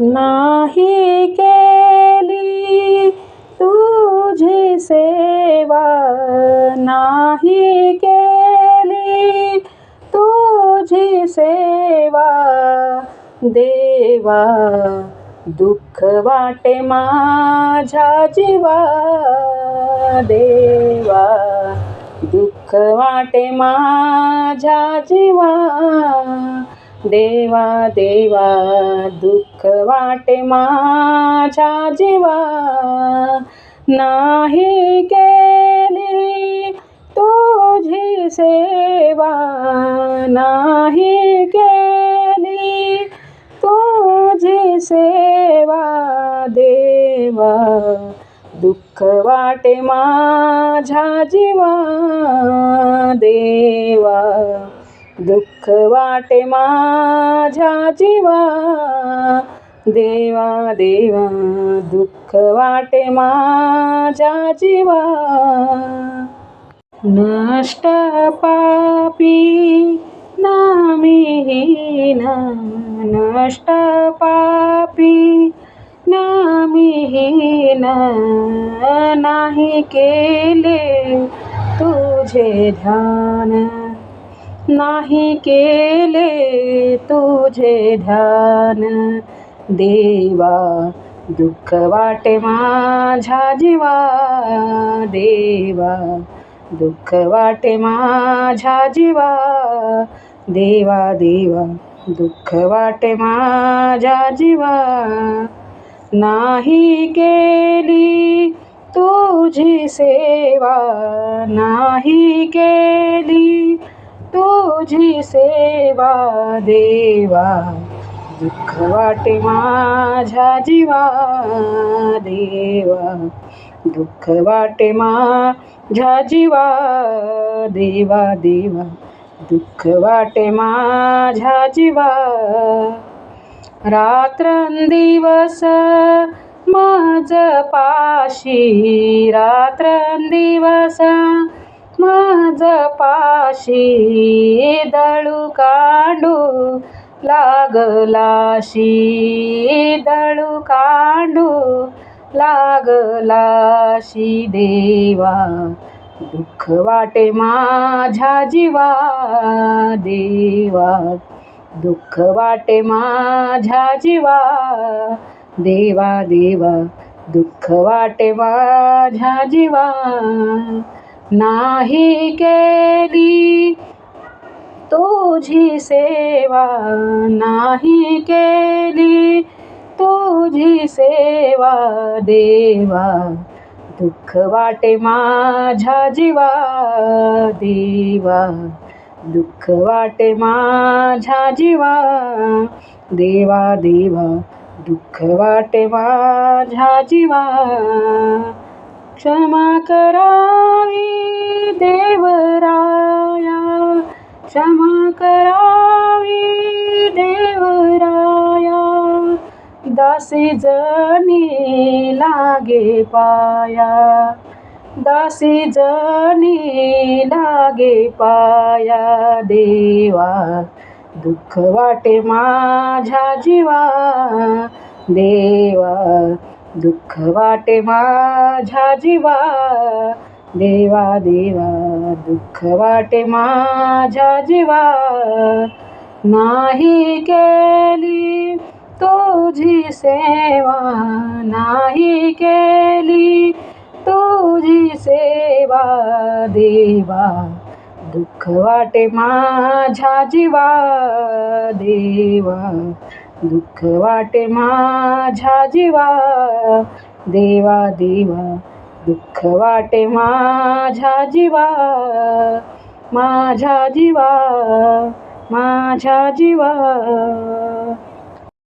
नाही केली तुझी सेवा नाही केली तुझी सेवा. देवा दुःख वाटे माझ्या जीवा. देवा दुःख वाटे माझ्या जीवा. देवा देवा दुःख वाटे माझ्या जीवा नाही केली तुझी सेवा नाही केली तुझी सेवा देवा. दुःख वाटे माझ्या जीवा देवा. दुःख वाटे माझ्या जीवा. देवा देवा दुःख वाटे माझ्या जीवा. नष्ट पापी नामिहीना नष्ट पापी नामिहीना नाही केले तुझे ध्यान. नाही केले तुझे ध्यान. देवा दुःख वाटे माझ्या जीवा. देवा दुःख वाटे माझ्या जीवा. देवा देवा दुःख वाटे माझ्या जीवा. नाही केली तुझी सेवा. नाही केली तुझी सेवा देवा. दुःख वाटे माझ्या जीवा देवा. दुःख वाटे माझ्या जीवा देवा देवा. दुःख वाटे माझ्या जीवा. रात्रंदिवस माझ पाशी रात्रंदिवस माझ पाशी दळू कांडू लागलाशी दळू कांडू लागलाशी देवा दुःख वाटे माझ्या जीवा देवा दुःख वाटे माझ्या जीवा देवा देवा दुःख वाटे माझ्या जीवा. नाही केली. तुझी सेवा नाही केली. तुझी सेवा देवा दुःख वाटे माझ्या जीवा देवा दुःख वाटे माझ्या जीवा देवा देवा दुःख वाटे माझ्या जीवा क्षमा करावी देवराया. क्षमा करावी देवराया. दासी जनी लागे पाया. दासी जनी लागे पाया. देवा दुःख वाटे माझ्या जीवा. देवा दुःख वाटे माझ्या जीवा. देवा देवा दुःख वाटे माझ्या जीवा. नाही केली तुझी सेवा नाही केली तुझी सेवा. देवा दुःख वाटे माझ्या जीवा. देवा दुःख वाटे माझ्या जीवा. देवा देवा दुःख वाटे माझ्या जीवा. माझ्या जीवा माझ्या जीवा.